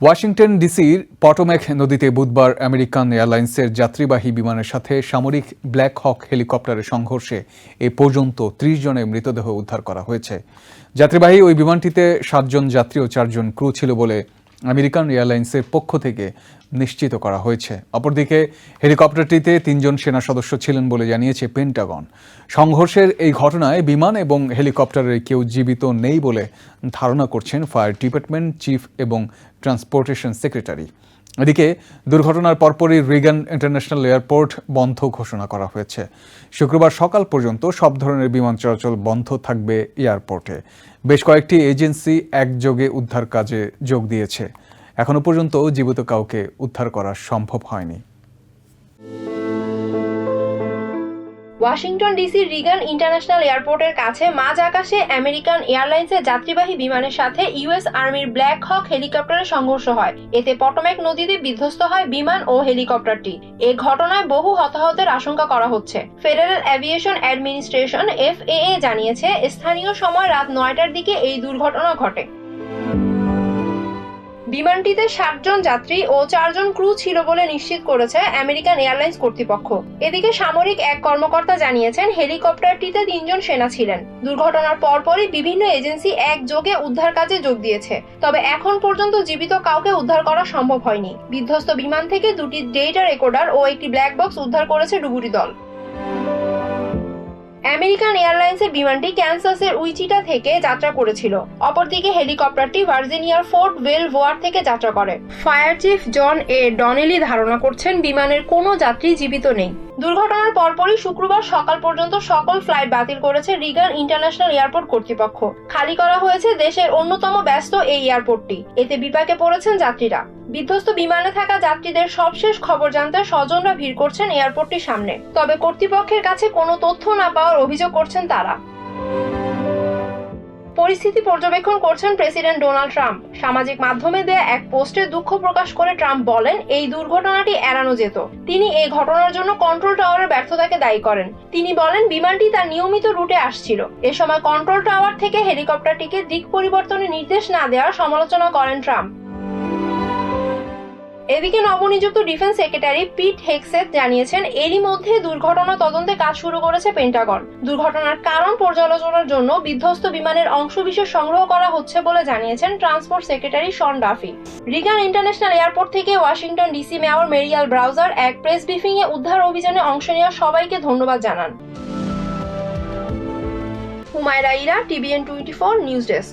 Washington ডিসির Potomac নদীতে বুধবার আমেরিকান এয়ারলাইন্সের যাত্রীবাহী বিমানের সাথে সামরিক ব্ল্যাক হক হেলিকপ্টারের সংঘর্ষে এ পর্যন্ত ত্রিশ জনের মৃতদেহ উদ্ধার করা হয়েছে। যাত্রীবাহী ওই বিমানটিতে সাতজন যাত্রী ও চারজন ক্রু ছিল বলে আমেরিকান এয়ারলাইন্সের পক্ষ থেকে নিশ্চিত করা হয়েছে। অপরদিকে, হেলিকপ্টারটিতে তিনজন সেনা সদস্য ছিলেন বলে জানিয়েছে পেন্টাগন। সংঘর্ষের এই ঘটনায় বিমান এবং হেলিকপ্টারের কেউ জীবিত নেই বলে ধারণা করছেন ফায়ার ডিপার্টমেন্ট চিফ এবং ট্রান্সপোর্টেশন সেক্রেটারি। এদিকে দুর্ঘটনার পরপরই রিগান ইন্টারন্যাশনাল এয়ারপোর্ট বন্ধ ঘোষণা করা হয়েছে। শুক্রবার সকাল পর্যন্ত সব ধরনের বিমান চলাচল বন্ধ থাকবে এয়ারপোর্টে। বেশ কয়েকটি এজেন্সি একযোগে উদ্ধার কাজে যোগ দিয়েছে। এখনও পর্যন্ত জীবিত কাউকে উদ্ধার করা সম্ভব হয়নি। ওয়াশিংটন ডিসির রিগান ইন্টারন্যাশনাল এয়ারপোর্টের কাছে মাঝ আকাশে আমেরিকান এয়ারলাইন্সের যাত্রীবাহী বিমানের সাথে ইউএস আর্মির ব্ল্যাক হক হেলিকপ্টারের সংঘর্ষ হয়। এতে পটোম্যাক নদীতে বিধ্বস্ত হয় বিমান ও হেলিকপ্টারটি। এ ঘটনায় বহু হতাহতের আশঙ্কা করা হচ্ছে। ফেডারেল অ্যাভিয়েশন অ্যাডমিনিস্ট্রেশন এফএএ জানিয়েছে, স্থানীয় সময় রাত নয়টার দিকে এই দুর্ঘটনা ঘটে। বিমানটিতে ষাটজন যাত্রী ও চারজন ক্রু ছিল বলে নিশ্চিত করেছে আমেরিকান এয়ারলাইন্স কর্তৃপক্ষ। এদিকে সামরিক এক কর্মকর্তা জানিয়েছেন, হেলিকপ্টারটিতে তিনজন সেনা ছিলেন। দুর্ঘটনার পরপরই বিভিন্ন এজেন্সি একযোগে উদ্ধার কাজে যোগ দিয়েছে। তবে এখন পর্যন্ত জীবিত কাউকে উদ্ধার করা সম্ভব হয়নি। বিধ্বস্ত বিমান থেকে দুটি ডেটা রেকর্ডার ও একটি ব্ল্যাক বক্স উদ্ধার করেছে ডুবুরি দল। আমেরিকান এয়ারলাইন্সের বিমানটি ক্যান্সাসের উইচিটা থেকে যাত্রা করেছিল। অপরদিকে হেলিকপ্টারটি ভার্জিনিয়ার ফোর্ট ওয়েল ভোয়ার থেকে যাত্রা করে। Fire chief John A Donnelly ধারণা করছেন, বিমানের কোনো যাত্রী জীবিত নেই। দুর্ঘটনার পরপরই শুক্রবার সকাল পর্যন্ত সকল ফ্লাইট বাতিল করেছে রিগান ইন্টারন্যাশনাল এয়ারপোর্ট কর্তৃপক্ষ। খালি করা হয়েছে দেশের অন্যতম ব্যস্ত এই এয়ারপোর্টটি। এতে বিপাকে পড়েছেন যাত্রীরা। বিধ্বস্ত বিমানে থাকা যাত্রীদের সবশেষ খবর জানতে স্বজনরা ভিড় করছেন এয়ারপোর্টটির সামনে। তবে কর্তৃপক্ষের কাছে কোনো তথ্য না পাওয়ার অভিযোগ করছেন তারা। পরিস্থিতি পর্যবেক্ষণ করছেন প্রেসিডেন্ট ডোনাল্ড ট্রাম্প। সামাজিক মাধ্যমে দেয়া এক পোস্টে দুঃখ প্রকাশ করে ট্রাম্প বলেন, এই দুর্ঘটনাটি এড়ানো যেত। তিনি এই ঘটনার জন্য কন্ট্রোল টাওয়ারের ব্যর্থতাকে দায়ী করেন। তিনি বলেন, বিমানটি তার নিয়মিত রুটে আসছিল। এ সময় কন্ট্রোল টাওয়ার থেকে হেলিকপ্টারটিকে দিক পরিবর্তনের নির্দেশ না দেওয়ার সমালোচনা করেন ট্রাম্প। এদিকে নবনিযুক্ত ডিফেন্স সেক্রেটারি পিট হেক্সেট জানিয়েছেন, এরই মধ্যে দুর্ঘটনা তদন্তে কাজ শুরু করেছে পেন্টাগন। দুর্ঘটনার কারণ পর্যালোচনার জন্য বিধ্বস্ত বিমানের অংশবিশেষ সংগ্রহ করা হচ্ছে বলে জানিয়েছেন transport secretary Sean Duffy. Reagan International Airport থেকে Washington DC mayor Muriel Bowser এক প্রেস ব্রিফিং এ উদ্ধার অভিযানে অংশ নেওয়া সবাইকে ধন্যবাদ জানান। Humaira Ira, TVN twenty four news desk.